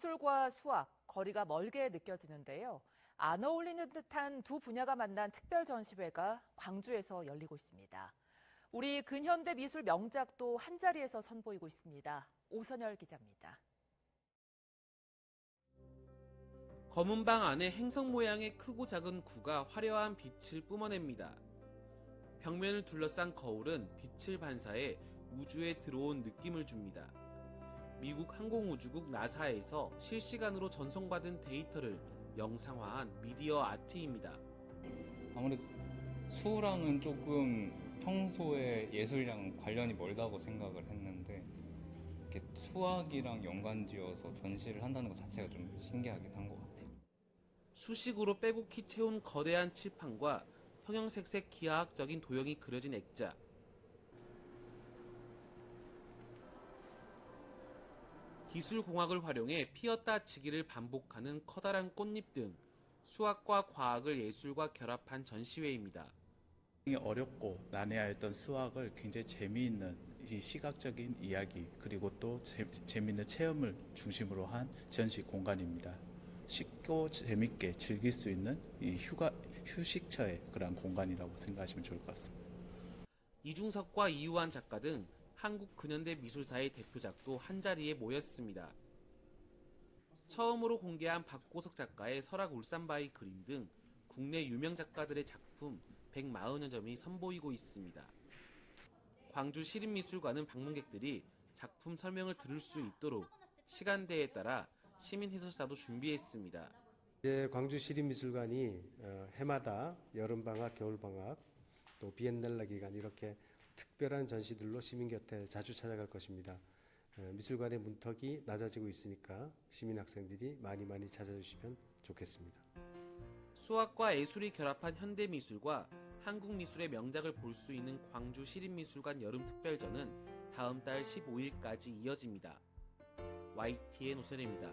미술과 수학, 거리가 멀게 느껴지는데요. 안 어울리는 듯한 두 분야가 만난 특별 전시회가 광주에서 열리고 있습니다. 우리 근현대 미술 명작도 한자리에서 선보이고 있습니다. 오선열 기자입니다. 검은 방 안에 행성 모양의 크고 작은 구가 화려한 빛을 뿜어냅니다. 벽면을 둘러싼 거울은 빛을 반사해 우주에 들어온 느낌을 줍니다. 미국 항공우주국 나사에서 실시간으로 전송받은 데이터를 영상화한 미디어 아트입니다. 아무래도 수랑은 조금 평소에 예술이랑 관련이 멀다고 생각을 했는데 이렇게 수학이랑 연관지어서 전시를 한다는 것 자체가 좀 신기하긴 한 것 같아요. 수식으로 빼곡히 채운 거대한 칠판과 형형색색 기하학적인 도형이 그려진 액자. 기술공학을 활용해 피었다 치기를 반복하는 커다란 꽃잎 등 수학과 과학을 예술과 결합한 전시회입니다. 어렵고 난해하였던 수학을 굉장히 재미있는 이 시각적인 이야기 그리고 또 재, 재미있는 체험을 중심으로 한 전시 공간입니다. 쉽고 재밌게 즐길 수 있는 이 휴가 휴식처의 그런 공간이라고 생각하시면 좋을 것 같습니다. 이중석과 이유한 작가 등 한국 근현대 미술사의 대표작도 한자리에 모였습니다. 처음으로 공개한 박고석 작가의 설악 울산바위 그림 등 국내 유명 작가들의 작품 140여 점이 선보이고 있습니다. 광주 시립미술관은 방문객들이 작품 설명을 들을 수 있도록 시간대에 따라 시민 해설사도 준비했습니다. 이제 광주 시립미술관이 어, 해마다 여름방학, 겨울방학, 또 비엔날레 기간 이렇게 특별한 전시들로 시민 곁에 자주 찾아갈 것입니다. 어, 미술관의 문턱이 낮아지고 있으니까 시민 학생들이 많이 많이 찾아주시면 좋겠습니다. 수학과 예술이 결합한 현대미술과 한국미술의 명작을 볼 수 있는 광주 시립미술관 여름특별전은 다음 달 15일까지 이어집니다. YTN 오선입니다.